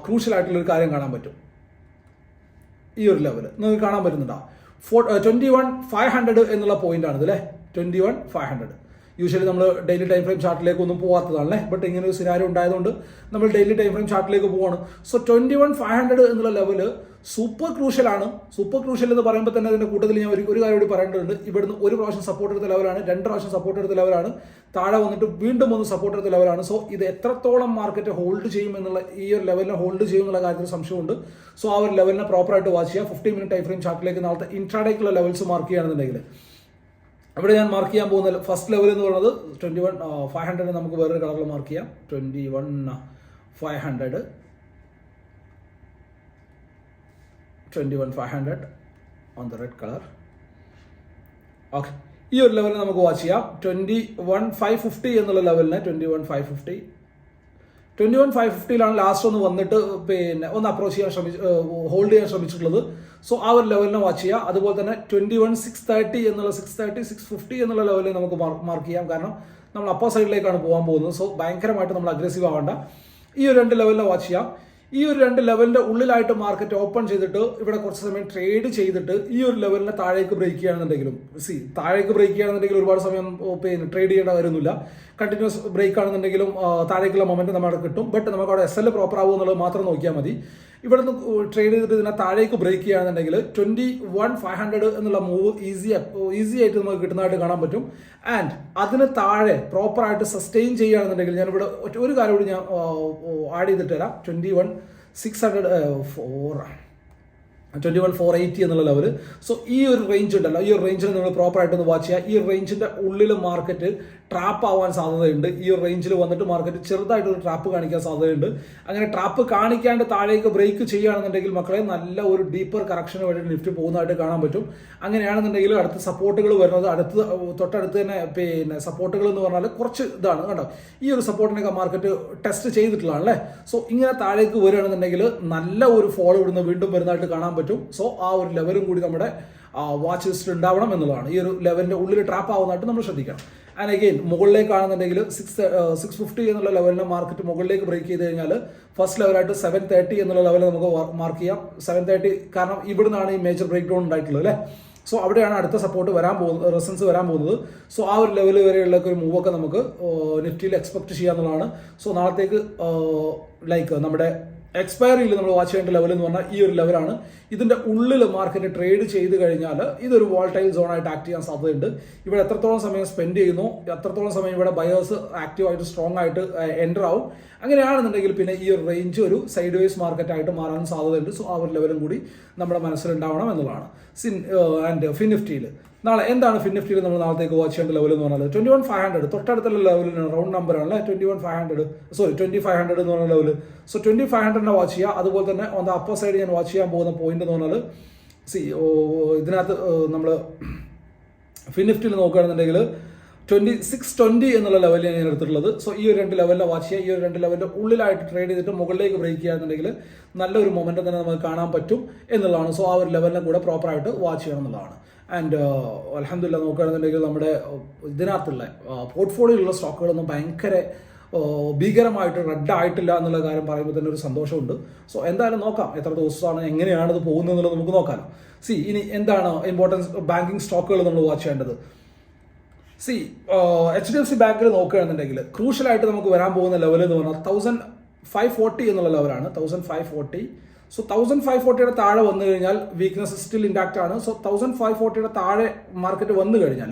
[SPEAKER 1] ക്രൂഷ്യൽ ആയിട്ടുള്ള ഒരു കാര്യം കാണാൻ പറ്റും. ഈ ഒരു ലെവൽ നിങ്ങൾക്ക് കാണാൻ പറ്റുന്നുണ്ടോ? Four twenty one five hundred എന്നുള്ള പോയിന്റ് ആണിത് അല്ലേ? Twenty one five hundred usually നമ്മൾ ഡെയിലി ടൈം ഫ്രെയിം ചാർട്ടിലേക്ക് ഒന്നും പോകാത്തതാണല്ലേ ബട്ട് ഇങ്ങനെ ഒരു സിനാരി ഉണ്ടായതുകൊണ്ട് നമ്മൾ ഡെയിലി ടൈം ഫ്രെയിം ചാർട്ടിലേക്ക് പോവാണ്. So twenty one five hundred എന്നുള്ള ലെവൽ സൂപ്പർ ക്രൂഷ്യൽ ആണ്. സൂപ്പർ ക്രൂഷ്യൽ എന്ന് പറയുമ്പോൾ തന്നെ അതിന്റെ കൂട്ടത്തിൽ ഞാൻ ഒരു ഒരു കാര്യം കൂടി പറയേണ്ടതുണ്ട് ഇവിടുന്ന് ഒരു പ്രാവശ്യം സപ്പോർട്ട് എടുത്ത ലെവലാണ് രണ്ട് പ്രാവശ്യം സപ്പോർട്ട് എടുത്ത ലെവലാണ് താഴെ വന്നിട്ട് വീണ്ടും ഒന്ന് സപ്പോർട്ട് എടുത്ത ലെവലാണ് സോ ഇത് എത്രത്തോളം മാർക്കറ്റ് ഹോൾഡ് ചെയ്യും എന്നുള്ള ഈ ഒരു ലെവലിനെ ഹോൾഡ് ചെയ്യും എന്നുള്ള കാര്യത്തിൽ സംശയമുണ്ട്. സോ ആ ഒരു ലെവലിനെ പ്രോപ്പറായിട്ട് വാച്ച് ചെയ്യുക. ഫിഫ്റ്റി മിനിറ്റ് ടൈം ഫ്രെയിം ചാർട്ടിലേക്ക് നാളത്തെ ഇൻട്രാഡേക്കുള്ള ലെവൽസ് മാർക്ക് ചെയ്യുകയാണെന്നുണ്ടെങ്കിൽ. ഇവിടെ ഞാൻ മാർക്ക് ചെയ്യാൻ പോകുന്ന ഫസ്റ്റ് ലെവൽ എന്ന് പറയുന്നത് ട്വന്റി വൺ ഫൈവ് ഹൺഡ്രഡ് നമുക്ക് വേറൊരു കളറിൽ മാർക്ക് ചെയ്യാം. Twenty one five hundred twenty one five hundred on the red colour okay ഈ ഒരു ലെവലിൽ നമുക്ക് വാച്ച് ചെയ്യാം. ട്വന്റി വൺ ഫൈവ് ഫിഫ്റ്റി എന്നുള്ള ലെവലിന് twenty one five fifty twenty one five ഫിഫ്റ്റിയിലാണ് last ഒന്ന് വന്നിട്ട് പിന്നെ ഒന്ന് അപ്രോച്ച് ചെയ്യാൻ ശ്രമിച്ച് ഹോൾഡ് ചെയ്യാൻ ശ്രമിച്ചിട്ടുള്ളത്. സോ ആ ഒരു ലെവലിനെ വാച്ച് ചെയ്യുക. അതുപോലെ തന്നെ ട്വന്റി വൺ സിക്സ് തേർട്ടി എന്നുള്ള സിക്സ് തേർട്ടി സിക്സ് ഫിഫ്റ്റി എന്നുള്ള ലെവലിൽ നമുക്ക് മാർക്ക് ചെയ്യാം. കാരണം നമ്മൾ അപ്പർ സൈഡിലേക്കാണ് പോകാൻ പോകുന്നത്. സോ ഭയങ്കരമായിട്ട് നമ്മൾ അഗ്രസീവ് ആവേണ്ട. ഈ ഒരു രണ്ട് ലെവലിനെ വാച്ച് ചെയ്യാം. ഈ ഒരു രണ്ട് ലെവലിന്റെ ഉള്ളിലായിട്ട് മാർക്കറ്റ് ഓപ്പൺ ചെയ്തിട്ട് ഇവിടെ കുറച്ച് സമയം ട്രേഡ് ചെയ്തിട്ട് ഈ ഒരു ലെവലിനെ താഴേക്ക് ബ്രേക്ക് ചെയ്യുകയാണെന്നുണ്ടെങ്കിലും സി താഴേക്ക് ബ്രേക്ക് ചെയ്യുകയാണെന്നുണ്ടെങ്കിൽ ഒരുപാട് സമയം ട്രേഡ് ചെയ്യേണ്ട കാര്യമൊന്നുമില്ല. കണ്ടിന്യൂസ് ബ്രേക്ക് ആണെന്നുണ്ടെങ്കിലും താഴേക്കുള്ള മൊമെന്റ് നമ്മുടെ കിട്ടും. ബട്ട് നമുക്ക് അവിടെ എസ് എൽ പ്രോപ്പർ ആവും എന്നുള്ളത് മാത്രം നോക്കിയാൽ മതി. ഇവിടെ നിന്ന് ട്രേഡ് ചെയ്തിട്ട് ഇതിനെ താഴേക്ക് ബ്രേക്ക് ചെയ്യുകയാണെന്നുണ്ടെങ്കിൽ ട്വന്റി വൺ ഫൈവ് ഹൺഡ്രഡ് എന്നുള്ള മൂവ് ഈസി ഈസി ആയിട്ട് നമുക്ക് കിട്ടുന്നതായിട്ട് കാണാൻ പറ്റും. ആൻഡ് അതിന് താഴെ പ്രോപ്പറായിട്ട് സസ്റ്റെയിൻ ചെയ്യുകയാണെന്നുണ്ടെങ്കിൽ ഞാൻ ഇവിടെ ഒരു കാര്യം കൂടി ഞാൻ ആഡ് ചെയ്തിട്ട് തരാം. Twenty one six hundred four twenty one four eighty എന്നുള്ള ലെവൽ സോ ഈ ഒരു റേഞ്ച് ഉണ്ടല്ലോ. ഈ ഒരു റേഞ്ചിൽ നിങ്ങൾ പ്രോപ്പറായിട്ട് ഒന്ന് വാച്ച് ചെയ്യുക. ഈ റേഞ്ചിന്റെ ഉള്ളിൽ മാർക്കറ്റ് ട്രാപ്പ് ആവാൻ സാധ്യതയുണ്ട്. ഈ ഒരു റേഞ്ചിൽ വന്നിട്ട് മാർക്കറ്റ് ചെറുതായിട്ട് ഒരു ട്രാപ്പ് കാണിക്കാൻ സാധ്യതയുണ്ട്. അങ്ങനെ ട്രാപ്പ് കാണിക്കാണ്ട് താഴേക്ക് ബ്രേക്ക് ചെയ്യുകയാണെന്നുണ്ടെങ്കിൽ മക്കളെ നല്ല ഒരു ഡീപ്പർ കറക്ഷന് വേണ്ടി നിഫ്റ്റ് പോകുന്നതായിട്ട് കാണാൻ പറ്റും. അങ്ങനെയാണെന്നുണ്ടെങ്കിൽ അടുത്ത സപ്പോർട്ടുകൾ വരുന്നത് അടുത്ത് തൊട്ടടുത്ത് തന്നെ പിന്നെ സപ്പോർട്ടുകൾ എന്ന് പറഞ്ഞാൽ കുറച്ച് ഇതാണ് കണ്ടോ? ഈ ഒരു സപ്പോർട്ടിനൊക്കെ മാർക്കറ്റ് ടെസ്റ്റ് ചെയ്തിട്ടുള്ളതാണ് അല്ലേ? സോ ഇങ്ങനെ താഴേക്ക് വരികയാണെന്നുണ്ടെങ്കിൽ നല്ല ഒരു ഫോളോ ഇടുന്ന വീണ്ടും വരുന്നതായിട്ട് കാണാൻ പറ്റും. സോ ആ ഒരു ലെവലും കൂടി നമ്മുടെ വാച്ച് ലിസ്റ്റ് ഉണ്ടാവണം എന്നുള്ളതാണ്. ഈ ഒരു ലെവലിന്റെ ഉള്ളിൽ ട്രാപ്പ് ആവുന്നതായിട്ട് നമ്മൾ ശ്രദ്ധിക്കണം. ആൻഡ് അഗെയിൻ മുകളിലേക്കാണെന്നുണ്ടെങ്കിൽ സിക്സ് സിക്സ് ഫിഫ്റ്റി എന്നുള്ള ലെവലിന് മാർക്കറ്റ് മുകളിലേക്ക് ബ്രേക്ക് ചെയ്ത് കഴിഞ്ഞാൽ ഫസ്റ്റ് ലെവലായിട്ട് സെവൻ തേർട്ടി എന്നുള്ള ലെവൽ നമുക്ക് മാർക്ക് ചെയ്യാം. സെവൻ തേർട്ടി കാരണം ഇവിടുന്നാണ് ഈ മേജർ ബ്രേക്ക് ഡൗൺ ഉണ്ടായിട്ടുള്ളത് അല്ലേ? സോ അവിടെയാണ് അടുത്ത സപ്പോർട്ട് വരാൻ പോകുന്നത് റെസൻസ് വരാൻ പോകുന്നത്. സോ ആ ഒരു ലെവൽ വരെയുള്ള ഒരു മൂവൊക്കെ നമുക്ക് നിഫ്റ്റിയിൽ എക്സ്പെക്ട് ചെയ്യാന്നുള്ളതാണ്. സോ നാളത്തേക്ക് ലൈക്ക് നമ്മുടെ എക്സ്പയറിയിൽ നമ്മൾ വാച്ച് ചെയ്യേണ്ട ലെവൽ എന്ന് പറഞ്ഞാൽ ഈ ഒരു ലെവലാണ് ഇതിന്റെ ഉള്ളിൽ മാർക്കറ്റ് ട്രേഡ് ചെയ്ത് കഴിഞ്ഞാൽ ഇതൊരു വോൾട്ടൈൽ സോൺ ആയിട്ട് ആക്ട് ചെയ്യാൻ സാധ്യതയുണ്ട്. ഇവിടെ എത്രത്തോളം സമയം സ്പെൻഡ് ചെയ്യുന്നു എത്രത്തോളം സമയം ഇവിടെ ബയേഴ്സ് ആക്റ്റീവായിട്ട് സ്ട്രോങ് ആയിട്ട് എന്റർ ആവും. അങ്ങനെയാണെന്നുണ്ടെങ്കിൽ പിന്നെ ഈ ഒരു റേഞ്ച് ഒരു സൈഡ് വൈസ് മാർക്കറ്റായിട്ട് മാറാൻ സാധ്യതയുണ്ട്. സോ ആ ഒരു ലെവലും കൂടി നമ്മുടെ മനസ്സിലുണ്ടാവണം എന്നുള്ളതാണ്. സിൻ ആൻഡ് ഫിൻ നിഫ്റ്റിയിൽ നാളെ എന്താണ് ഫിൻ നിഫ്റ്റിയിൽ നമ്മൾ നാളത്തേക്ക് വാച്ച് ചെയ്യേണ്ട ലെവൽ എന്ന് പറഞ്ഞാൽ ട്വന്റി വൺ ഫൈവ് ഹൺഡ്രഡ് തൊട്ടടുത്തുള്ള ലെവലിന് റൗണ്ട് ആണ് twenty one five hundred sorry twenty five hundred എന്ന് പറഞ്ഞ ലെവൽ സോ ട്വന്റി ഫൈവ് ഹൺഡ്രഡിനെ വാച്ച് ചെയ്യുക. അതുപോലെ തന്നെ ഓൺ ദ അപ്പർ സൈഡ് ഞാൻ വാച്ച് ചെയ്യാൻ പോകുന്ന പോയിന്റ് എന്ന് പറഞ്ഞാൽ സി ഇതിനകത്ത് നമ്മൾ ഫിൻ നിഫ്റ്റിയിൽ നോക്കുകയാണെന്നുണ്ടെങ്കിൽ ട്വന്റി സിക്സ് ട്വന്റി എന്നുള്ള ലെവലിൽ ഞാൻ എടുത്തിട്ടുള്ളത്. സോ ഈ ഒരു രണ്ട് ലെവലിനെ വാച്ച് ചെയ്യുക. ഈ ഒരു രണ്ട് ലെവലിന്റെ ഉള്ളിലായിട്ട് ട്രേഡ് ചെയ്തിട്ട് മുകളിലേക്ക് ബ്രേക്ക് ചെയ്യുകയാണെന്നുണ്ടെങ്കിൽ നല്ലൊരു മൊമെന്റം തന്നെ നമുക്ക് കാണാൻ പറ്റും എന്നുള്ളതാണ്. സോ ആ ഒരു ലെവലിനെ കൂടെ പ്രോപ്പറായിട്ട് വാച്ച് ചെയ്യണം എന്നുള്ളതാണ്. ആൻഡ് അലഹമില്ല നോക്കുകയാണെന്നുണ്ടെങ്കിൽ നമ്മുടെ ഇതിനകത്തുള്ള പോർട്ട്ഫോളിയോയിലുള്ള സ്റ്റോക്കുകളൊന്നും ഭയങ്കര ഭീകരമായിട്ട് റെഡ് ആയിട്ടില്ല എന്നുള്ള കാര്യം പറയുമ്പോൾ തന്നെ ഒരു സന്തോഷമുണ്ട്. സോ എന്തായാലും നോക്കാം എത്ര ദിവസമാണ് എങ്ങനെയാണ് ഇത് പോകുന്നത് എന്നുള്ളത് നമുക്ക് നോക്കാം. സി ഇനി എന്താണ് ഇമ്പോർട്ടൻസ് ബാങ്കിങ് സ്റ്റോക്കുകൾ നമ്മൾ വാച്ച് ചെയ്യേണ്ടത്? See H D F C ബാങ്കിൽ നോക്കുകയാണെന്നുണ്ടെങ്കിൽ ക്രൂഷ്യലായിട്ട് നമുക്ക് വരാൻ പോകുന്ന ലെവൽ എന്ന് പറഞ്ഞാൽ തൗസൻഡ് ഫൈവ് ഫോർട്ടി എന്നുള്ള ലെവലാണ് thousand five forty so thousand five ഫോർട്ടിയുടെ താഴെ വന്നു കഴിഞ്ഞാൽ വീക്ക്നെസ് സ്റ്റിൽ ഇൻടാക്റ്റ് ആണ്. സോ തൗസൻഡ് ഫൈവ് ഫോർട്ടിയുടെ താഴെ മാർക്കറ്റ് വന്നു കഴിഞ്ഞാൽ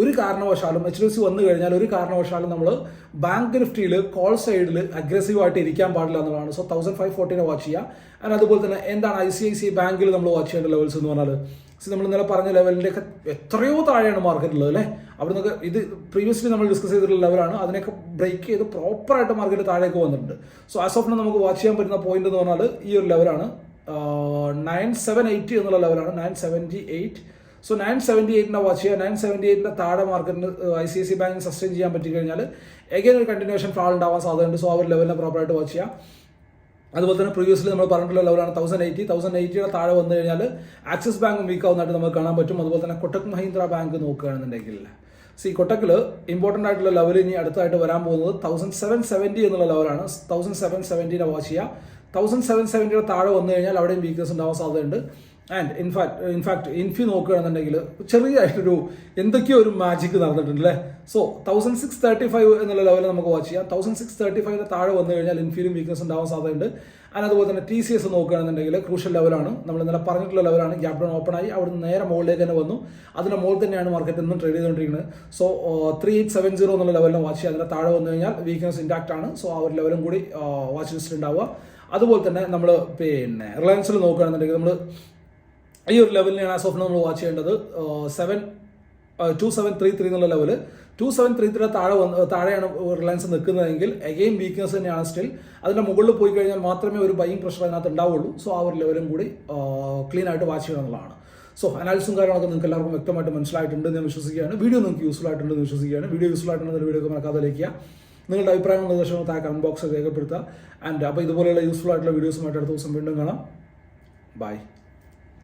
[SPEAKER 1] ഒരു കാരണവശാലും എച്ച് ഡി സി വന്നു കഴിഞ്ഞാൽ ഒരു കാരണവശാലും നമ്മൾ ബാങ്ക് നിഫ്റ്റിയിൽ കോൾ സൈഡിൽ അഗ്രസീവായിട്ട് ഇരിക്കാൻ പാടില്ല എന്നുള്ളതാണ്. സോ തൗസൻഡ് ഫൈവ് ഫോർട്ടിനെ വാച്ച് ചെയ്യുക. ആൻഡ് അതുപോലെ തന്നെ എന്താണ് ഐ സി ഐ സി ബാങ്കിൽ നമ്മൾ വാച്ച് ചെയ്യേണ്ട ലെവൽസ് എന്ന് പറഞ്ഞാൽ നമ്മൾ ഇന്നലെ പറഞ്ഞ ലെവലിന്റെ ഒക്കെ എത്രയോ താഴെയാണ് മാർക്കറ്റുള്ളത് അല്ലേ? അവിടെ നിന്നൊക്കെ ഇത് പ്രീവിയസ്ലി നമ്മൾ ഡിസ്കസ് ചെയ്തിട്ടുള്ള ലെവലാണ് അതിനൊക്കെ ബ്രേക്ക് ചെയ്ത് പ്രോപ്പറായിട്ട് മാർക്കറ്റ് താഴേക്ക് വന്നിട്ടുണ്ട്. സോ ആസ് ഓഫ് നമുക്ക് വാച്ച് ചെയ്യാൻ പറ്റുന്ന പോയിന്റ് എന്ന് പറഞ്ഞാൽ ഈ ഒരു ലെവലാണ് നയൻ സെവൻ എയ്റ്റി എന്നുള്ള ലെവലാണ് nine seventy eight so nine seventy എയ്റ്റിനെ watch ചെയ്യുക. നയൻ സെവന്റി എയ്റ്റിന്റെ താഴെ മാർക്കറ്റിന് ഐ സി സി ബാങ്കിന് സസ്റ്റെയിൻ ചെയ്യാൻ പറ്റി കഴിഞ്ഞാൽ എഗൈൻ ഒരു കണ്ടിന്യൂഷൻ ഫാൾ ഉണ്ടാവാൻ സാധ്യതയുണ്ട്. സോ ആ ഒരു ലെവലിനെ പ്രോപ്പറായിട്ട് വാച്ച് ചെയ്യുക അതുപോലെ തന്നെ പ്രീവിയസ്ലി നമ്മൾ പറഞ്ഞിട്ടുള്ള ലെവലാണ് തൗസൻഡ് എയ്റ്റി തൗസൻഡ് എയ്റ്റിയുടെ താഴെ വന്നു കഴിഞ്ഞാൽ ആക്സിസ് ബാങ്ക് വീക്ക് ആവുന്നതായിട്ട് നമുക്ക് കാണാൻ പറ്റും. അതുപോലെ തന്നെ കൊട്ടക് മഹീന്ദ്ര ബാങ്ക് നോക്കുകയാണെന്നുണ്ടെങ്കിൽ. സി കൊട്ടക്കിൽ ഇമ്പോർട്ടന്റ് ആയിട്ടുള്ള ലെവൽ ഇനി അടുത്തായിട്ട് വരാൻ പോകുന്നത് തൗസൻഡ് സെവൻ സെവന്റി എന്നുള്ള ലെവലാണ് തൗസൻഡ് സെവൻ സെവന്റീനെ വാച്ച് ചെയ്യുക തൗസൻഡ് സെവൻ സെവന്റിയുടെ താഴെ വന്നു കഴിഞ്ഞാൽ അവിടെയും വീക്ക്നസ് ഉണ്ടാവാൻ സാധ്യതയുണ്ട്. ആൻഡ് ഇൻഫാക്ട് ഇൻഫാക്ട് ഇൻഫി നോക്കുകയാണെന്നുണ്ടെങ്കിൽ ചെറിയായിട്ടൊരു എന്തൊക്കെയോ ഒരു മാജിക് നടന്നിട്ടുണ്ട് അല്ലേ so thousand six thirty five എന്നുള്ള ലെവലിൽ നമുക്ക് വാച്ച് ചെയ്യാം. തൗസൻഡ് സിക്സ് തേർട്ടി ഫൈവിന് താഴെ വന്നു കഴിഞ്ഞാൽ ഇൻഫിയിലും വീക്ക്നസ് ഉണ്ടാവാൻ സാധ്യതയുണ്ട്. ആൻഡ് അതുപോലെ തന്നെ ടി സി എസ് നോക്കുകയാണെന്നുണ്ടെങ്കിൽ ക്രൂഷ്യൽ ലെവലാണ് നമ്മൾ ഇന്നലെ പറഞ്ഞിട്ടുള്ള ലെവലാണ് ഗ്യാപ് ഡൗൺ ഓപ്പൺ ആയി. അവിടെ നിന്ന് നേരെ മുകളിലേക്ക് തന്നെ വന്നു. അതിന്റെ മുകളിൽ തന്നെയാണ് മാർക്കറ്റ് ഇന്നും ട്രേഡ് ചെയ്തുകൊണ്ടിരിക്കുന്നത്. So three eight seven zero എന്നുള്ള ലെവലിനെ വാച്ച് ചെയ്യുക അതിന്റെ താഴെ വന്നു കഴിഞ്ഞാൽ വീക്ക്നസ് ഇൻടാക്ട് ആണ്. സോ ആ ഒരു ലെവലും കൂടി വാച്ച് ലിസ്റ്റിൽ ഉണ്ടാവുക. അതുപോലെ തന്നെ നമ്മൾ പിന്നെ റിലയൻസിൽ നോക്കുകയാണെന്നുണ്ടെങ്കിൽ നമ്മൾ ഈ ഒരു ലെവലിനെയാണ് ആസ് ഓഫ് നമ്മൾ വാച്ച് ചെയ്യേണ്ടത്. Seven two seven three three എന്നുള്ള level two seven three three താഴെ വന്ന് താഴെയാണ് റിലയൻസ് നിൽക്കുന്നതെങ്കിൽ എഗെയിൻ വീക്ക്നെസ് തന്നെയാണ് സ്റ്റിൽ അതിന്റെ മുകളിൽ പോയി കഴിഞ്ഞാൽ മാത്രമേ ഒരു ബൈയിങ് പ്രഷർ അതിനകത്ത് ഉണ്ടാവുള്ളൂ. സോ ആ ഒരു ലെവലും കൂടി ക്ലീൻ ആയിട്ട് വാച്ച് ചെയ്യണം സോ അനാലിസും കാര്യങ്ങളൊക്കെ നിങ്ങൾക്ക് എല്ലാവർക്കും വ്യക്തമായിട്ട് മനസ്സിലായിട്ടുണ്ട് ഞാൻ വിശ്വസിക്കുകയാണ്. വീഡിയോ നിങ്ങൾക്ക് യൂസ്ഫുൾ ആയിട്ടുണ്ട് എന്ന് വിശ്വസിക്കുകയാണ്. വീഡിയോ യൂസ്ഫുൾ ആയിട്ടുണ്ടെന്ന് വീഡിയോ മറക്കാതെ ലയിക്കുക നിങ്ങളുടെ അഭിപ്രായങ്ങൾ നിർദ്ദേശങ്ങൾ താഴെ കമന്റ് ബോക്സിൽ രേഖപ്പെടുത്തുക. ആൻഡ് അപ്പോൾ ഇതുപോലെയുള്ള യൂസ്ഫുൾ ആയിട്ടുള്ള വീഡിയോസുമായിട്ട് അടുത്ത ദിവസം വീണ്ടും കാണാം. ബൈ